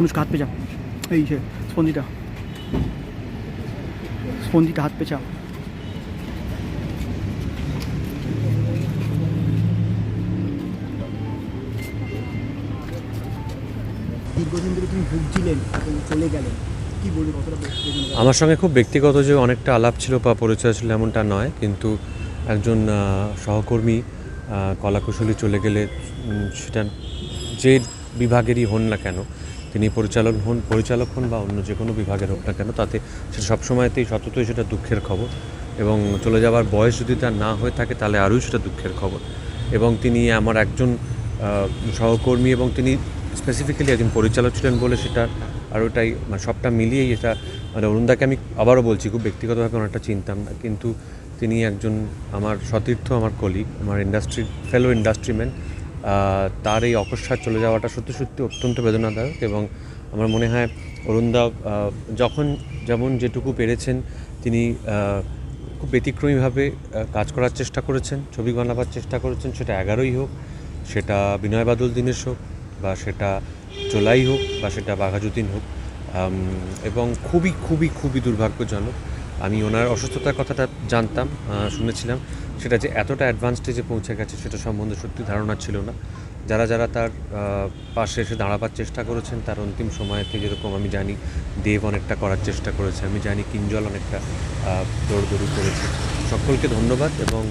অনুষ্কা হাত পেঁচা এই যে স্পন্দিটা স্পন্দিটা হাত পেঁচা দীর্ঘদিন ধরে তুমি ভুগছিলেন এবং চলে গেলেন। কি বলবে কতটা আমার সঙ্গে খুব ব্যক্তিগত যে অনেকটা আলাপ ছিল বা পরিচয় ছিল এমনটা নয় কিন্তু একজন সহকর্মী কলাকুশলী চলে গেলে সেটা যে বিভাগেরই হন না কেন তিনি পরিচালক হন পরিচালক হন বা অন্য যে কোনো বিভাগের হোক না কেন, তাতে সেটা সবসময়তেই সততই সেটা দুঃখের খবর। এবং চলে যাওয়ার বয়স যদি তার না হয়ে থাকে, তাহলে আরোই সেটা দুঃখের খবর। এবং তিনি আমার একজন সহকর্মী এবং তিনি স্পেসিফিক্যালি একজন পরিচালক ছিলেন বলে সেটা আর ওটাই মানে সবটা মিলিয়েই এটা মানে অরুণদাকে আমি আবারও বলছি, খুব ব্যক্তিগতভাবে অনেকটা চিনতাম না। কিন্তু তিনি একজন আমার সতীর্থ, আমার কলিগ আমার ইন্ডাস্ট্রি ফেলো ইন্ডাস্ট্রিম্যান তার এই অকস্মাৎ চলে যাওয়াটা সত্যি সত্যি অত্যন্ত বেদনাদায়ক এবং আমার মনে হয় অরুণদা যখন যেমন যেটুকু পেরেছেন, তিনি খুব ব্যতিক্রমীভাবে কাজ করার চেষ্টা করেছেন, ছবি বানাবার চেষ্টা করেছেন, সেটা এগারোই হোক, সেটা বিনয় বাদল দিনেশ হোক বা সেটা চোলাই হোক, বা সেটা বাঘাযুদ্দিন হোক এবং খুবই খুবই খুবই দুর্ভাগ্যজনক আমি ওনার অসুস্থতার কথাটা জানতাম শুনেছিলাম। সেটা যে এতটা অ্যাডভান্স স্টেজে পৌঁছে গেছে সেটা সম্বন্ধে সত্যি ধারণা ছিল না। যারা যারা তার পাশে এসে দাঁড়াবার চেষ্টা করেছেন, তার অন্তিম সময়তে যেরকম আমি জানি দেব অনেকটা করার চেষ্টা করেছে। আমি জানি কিঞ্জল অনেকটা দৌড়দৌড়ি করেছে। সকলকে ধন্যবাদ এবং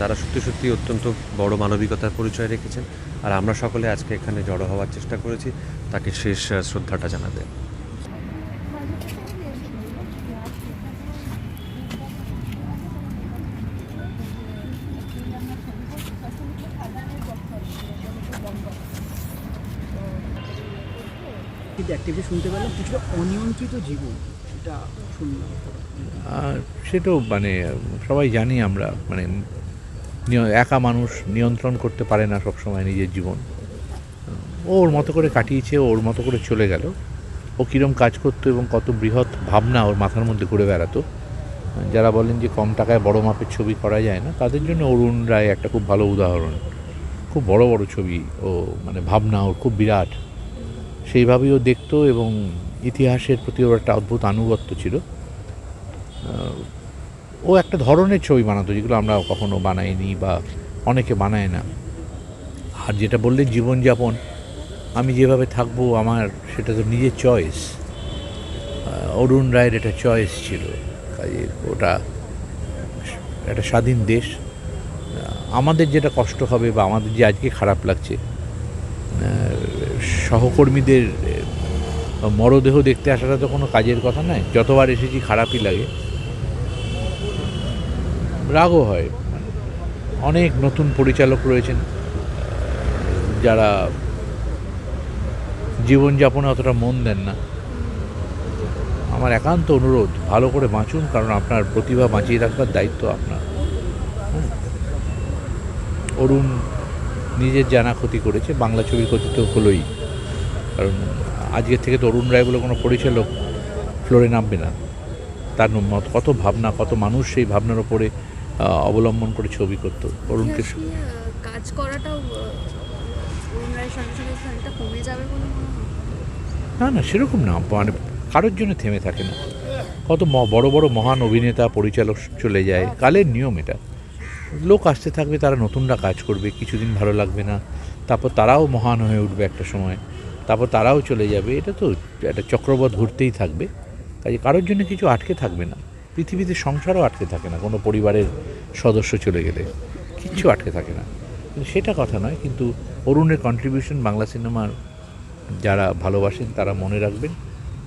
তারা সত্যি সত্যি অত্যন্ত বড় মানবিকতার পরিচয় রেখেছেন। আর আমরা সকলে আজকে এখানে জড়ো হওয়ার চেষ্টা করেছি। তাকে শেষ শ্রদ্ধাটা জানাতে কিন্তু অ্যাক্টিভিটি শুনতে পেলাম কিছুটা অনিয়ন্ত্রিত জীবন? এটা শুনলাম। সেটাও মানে সবাই জানি আমরা মানে একা মানুষ নিয়ন্ত্রণ করতে পারে না সবসময় নিজের জীবন। ও ওর মতো করে কাটিয়েছে ওর মতো করে চলে গেল। ও কীরম কাজ করতো এবং কত বৃহৎ ভাবনা ওর মাথার মধ্যে ঘুরে বেড়াতো। যারা বলেন যে কম টাকায় বড় মাপের ছবি করা যায় না, তাদের জন্য অরুণ রায় একটা খুব ভালো উদাহরণ। খুব বড় বড় ছবি ও মানে ভাবনা ওর খুব বিরাট। সেইভাবেই ও দেখতো এবং ইতিহাসের প্রতি ওর একটা অদ্ভুত আনুগত্য ছিল। ও একটা ধরনের ছবি বানাতো যেগুলো আমরা কখনো বানাইনি বা অনেকে বানায় না। আর যেটা বললে জীবনযাপন, আমি যেভাবে থাকব আমার সেটা তো নিজের চয়েস অরুণ রায়ের এটা চয়েস ছিল। কাজে ওটা একটা স্বাধীন দেশ। আমাদের যেটা কষ্ট হবে বা আমাদের যে আজকে খারাপ লাগছে সহকর্মীদের মরদেহ দেখতে আসাটা তো কোনো কাজের কথা নয়। যতবার এসেছি খারাপই লাগে। রাগও হয়। অনেক নতুন পরিচালক রয়েছেন যারা জীবনযাপনে অতটা মন দেন না। আমার একান্ত অনুরোধ, ভালো করে বাঁচুন, কারণ আপনার প্রতিভা বাঁচিয়ে রাখবার দায়িত্ব আপনার। অরুণ নিজের জানা ক্ষতি করেছে, বাংলা ছবির ক্ষতি তো হলোই। কারণ আজকের থেকে তো অরুণ রায় বলে কোনো পরিচালক ফ্লোরে নামবে না। তার মত কত ভাবনা কত মানুষ সেই ভাবনার ওপরে অবলম্বন করে ছবি করতো। অরুণকে কাজ করাটাও হয়? না না সেরকম না। মানে কারোর জন্য থেমে থাকে না। কত বড় বড় মহান অভিনেতা পরিচালক চলে যায়। কালের নিয়ম এটা। লোক আসতে থাকবে তারা নতুনরা কাজ করবে কিছুদিন ভালো লাগবে না। তারপর তারাও মহান হয়ে উঠবে একটা সময়। তারপর তারাও চলে যাবে। এটা তো একটা চক্রবধ ঘুরতেই থাকবে। কাজে কারোর জন্য কিছু আটকে থাকবে না। পৃথিবীতে সংসারও আটকে থাকে না, কোনো পরিবারের সদস্য চলে গেলে। কিচ্ছু আটকে থাকে না। কিন্তু সেটা কথা নয়, কিন্তু অরুণের কন্ট্রিবিউশন বাংলা সিনেমার যারা ভালোবাসেন, তারা মনে রাখবেন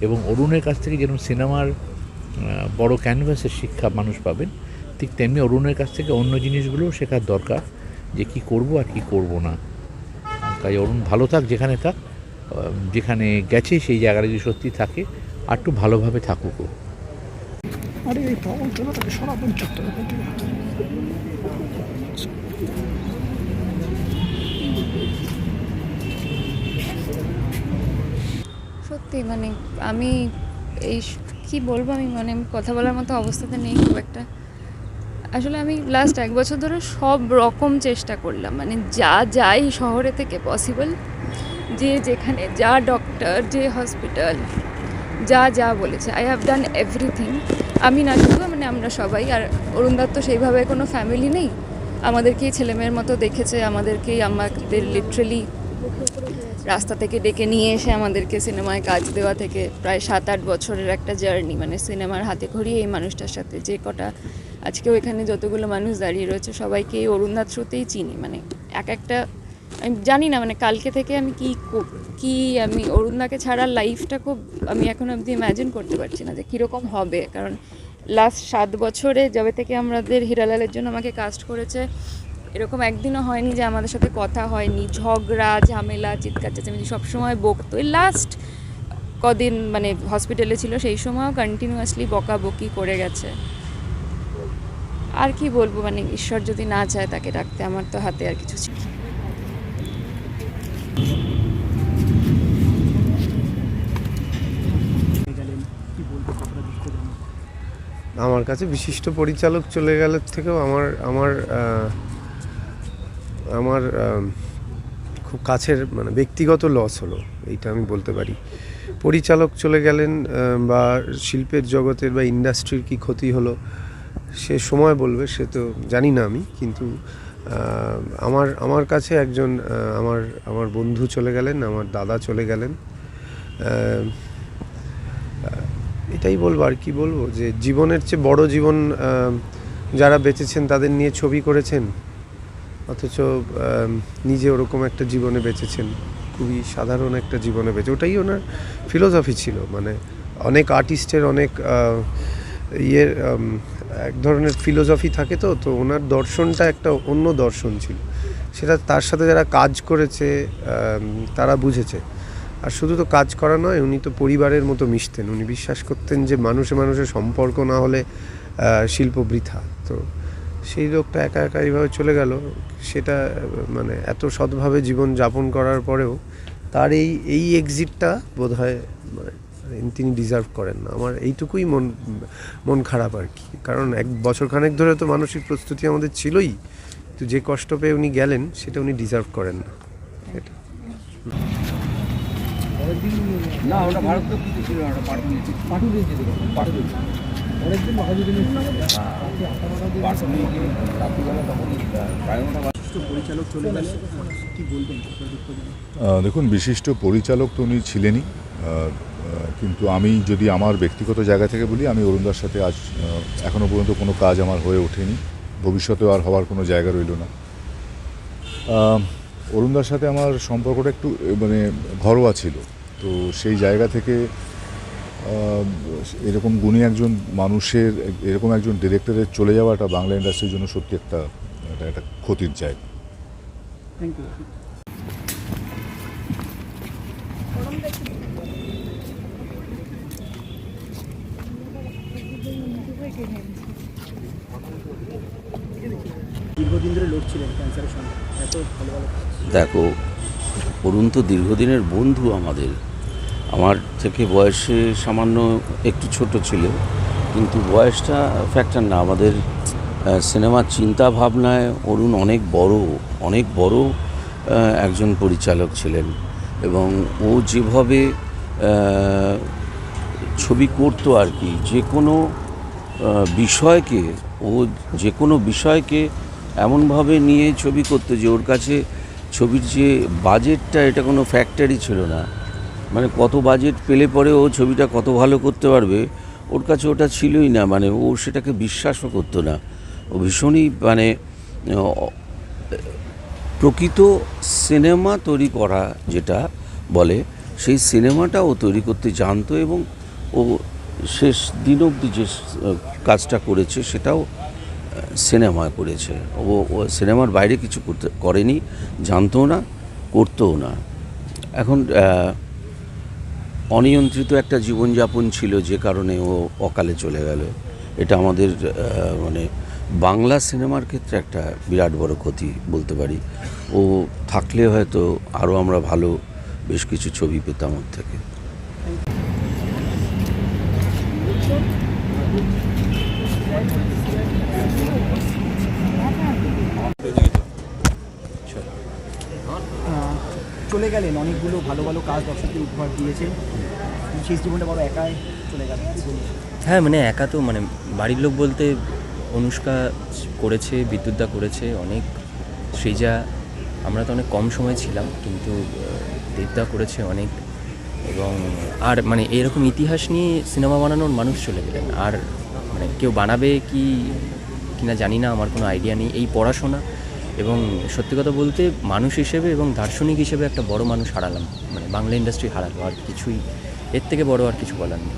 এবং অরুণের কাছ থেকে যেরকম সিনেমার বড় ক্যানভাসের শিক্ষা মানুষ পাবেন, ঠিক তেমনি অরুণের কাছ থেকে অন্য জিনিসগুলোও শেখার দরকার যে কি করব আর কি করব না। তাই অরুণ ভালো থাক যেখানে থাক। যেখানে গেছে সেই জায়গাটা যদি সত্যি থাকে আর একটু ভালোভাবে থাকুক। আরে এই সরাবেন থেকে সত্যি মানে আমি এই কি বলব আমি মানে কথা বলার মতো অবস্থাতে নেই খুব একটা আসলে আমি লাস্ট এক বছর ধরে সব রকম চেষ্টা করলাম মানে যা যাই শহরে থেকে পসিবল যে যেখানে যা ডক্টর যে হসপিটাল যা যা বলেছে আই হ্যাভ ডান এভরিথিং আমি না শুধু মানে আমরা সবাই, আর অরুণদার তো সেইভাবে কোনো ফ্যামিলি নেই। আমাদেরকেই ছেলেমেয়ের মতো দেখেছে, আমাদেরকেই আমাদের লিটারেলি রাস্তা থেকে ডেকে নিয়ে এসে আমাদেরকে সিনেমায় কাজ দেওয়া থেকে প্রায় সাত আট বছরের একটা জার্নি মানে সিনেমার হাতে খড়িয়ে এই মানুষটার সাথে যে কটা, আজকেও এখানে যতগুলো মানুষ দাঁড়িয়ে রয়েছে, সবাইকে এই অরুণনাথ থ্রুতেই চিনি। মানে এক একটা আমি জানি না মানে কালকে থেকে আমি কি কো- আমি অরুণদাকে ছাড়া লাইফটা খুব, আমি এখন অবধি ইম্যাজিন করতে পারছি না যে কীরকম হবে। কারণ লাস্ট সাত বছরে যবে থেকে আমাদের হিরালালের জন্য আমাকে কাস্ট করেছে, এরকম একদিনও হয়নি যে আমাদের সাথে কথা হয়নি। ঝগড়া, ঝামেলা, চিৎকার, চেঁচামেচি সবসময় বকতো। এই লাস্ট কদিন মানে হসপিটালে ছিল, সেই সময়ও কন্টিনিউয়াসলি বকাবকি করে গেছে। আর কি বলব মানে ঈশ্বর যদি না চায় তাকে রাখতে আমার তো হাতে আর কিছু ছিল না। গেলেন কি বলব কতটা দুঃখজনক আমার কাছে বিশিষ্ট পরিচালক চলে গেলে থেকেও আমার আমার আমার খুব কাছের মানে ব্যক্তিগত লস হলো, এইটা আমি বলতে পারি। পরিচালক চলে গেলেন বা শিল্পের জগতের বা ইন্ডাস্ট্রির কি ক্ষতি হলো, সে সময় বলবে, সে তো জানি না আমি, কিন্তু আমার আমার কাছে একজন আমার আমার বন্ধু চলে গেলেন, আমার দাদা চলে গেলেন। এটাই বলব, আর কি বলব যে জীবনের চেয়ে বড় জীবন যারা বেঁচেছেন তাদের নিয়ে ছবি করেছেন, অথচ নিজে ওরকম একটা জীবনে বেঁচেছেন, খুবই সাধারণ একটা জীবনে বেঁচে ওটাই ওনার ফিলোসফি ছিল। মানে অনেক আর্টিস্টের অনেক ইয়ের এক ধরনের ফিলোসফি থাকে তো তো ওনার দর্শনটা একটা অন্য দর্শন ছিল। সেটা তার সাথে যারা কাজ করেছে তারা বুঝেছে। আর শুধু তো কাজ করা নয়, উনি তো পরিবারের মতো মিশতেন। উনি বিশ্বাস করতেন যে মানুষে মানুষের সম্পর্ক না হলে শিল্প বৃথা। তো সেই লোকটা একা একা এইভাবে চলে গেল। সেটা মানে এত সৎভাবে জীবন যাপন করার পরেও তার এই এই এক্সিটটা বোধ হয় তিনি ডিজার্ভ করেন না। আমার এইটুকুই মন মন খারাপ আর কি। কারণ এক বছর খানেক ধরে তো মানসিক প্রস্তুতি আমাদের ছিলই। তো যে কষ্ট পেয়ে উনি গেলেন সেটা উনি ডিজার্ভ করেন না। এটা। ওটা ভারত কিছু ছিল ওটা দিয়েছে দেখুন বিশিষ্ট পরিচালক তো উনি ছিলেনই। কিন্তু আমি যদি আমার ব্যক্তিগত জায়গা থেকে বলি, আমি অরুণদার সাথে আজ এখনও পর্যন্ত কোনো কাজ আমার হয়ে ওঠেনি। ভবিষ্যতেও আর হওয়ার কোনো জায়গা রইল না। অরুণদার সাথে আমার সম্পর্কটা একটু মানে ঘরোয়া ছিল। তো সেই জায়গা থেকে এরকম গুণী একজন মানুষের, এরকম একজন ডিরেক্টরের চলে যাওয়াটা বাংলা ইন্ডাস্ট্রির জন্য সত্যি একটা একটা ক্ষতির জায়গা। থ্যাংক ইউ দেখো অরুণ তো দীর্ঘদিনের বন্ধু আমাদের। আমার থেকে বয়সে সামান্য একটু ছোট ছিল, কিন্তু বয়সটা ফ্যাক্টর না। আমাদের সিনেমার চিন্তা ভাবনায় অরুণ অনেক বড় অনেক বড় একজন পরিচালক ছিলেন। এবং ও যেভাবে ছবি করতো আর কি, যে কোনো বিষয়কে, ও যে কোনো বিষয়কে এমনভাবে নিয়ে ছবি করতো যে ওর কাছে ছবির যে বাজেটটা, এটা কোনো ফ্যাক্টরি ছিল না। মানে কত বাজেট পেলে পরে ও ছবিটা কত ভালো করতে পারবে, ওর কাছে ওটা ছিলই না। মানে ও সেটাকে বিশ্বাসও করতো না। ও ভীষণই মানে প্রকৃত সিনেমা তৈরি করা যেটা বলে, সেই সিনেমাটা ও তৈরি করতে জানতো এবং ও শেষ দিন অবধি যে কাজটা করেছে সেটাও সিনেমা করেছে ও ও সিনেমার বাইরে কিছু করতে করেনি জানতো না করতেও না। এখন অনিয়ন্ত্রিত একটা জীবনযাপন ছিল যে কারণে ও অকালে চলে গেল। এটা আমাদের মানে বাংলা সিনেমার ক্ষেত্রে একটা বিরাট বড় ক্ষতি বলতে পারি। ও থাকলে হয়তো আরও আমরা ভালো বেশ কিছু ছবি পেতাম ওর থেকে। আহ, চলে গেলেন, অনেকগুলো ভালো ভালো কাজ দর্শককে উপহার দিয়েছেন। শেষ জীবনটা বড় একাই চলে গেল হ্যাঁ মানে একা তো মানে বাড়ির লোক বলতে অনুষ্কা করেছে, বিদ্যুৎদা করেছে, অনেক সৃজা। আমরা তো অনেক কম সময় ছিলাম, কিন্তু দেবদা করেছে অনেক। এবং আর মানে এরকম ইতিহাস নিয়ে সিনেমা বানানোর মানুষ চলে গেলেন। আর মানে কেউ বানাবে কি, কিনা জানি না, আমার কোনো আইডিয়া নেই। এই পড়াশোনা এবং সত্যি কথা বলতে মানুষ হিসেবে এবং দার্শনিক হিসেবে একটা বড় মানুষ হারালাম। মানে বাংলা ইন্ডাস্ট্রি হারালো, আর কিছুই এর থেকে বড় আর কিছু বলার নেই।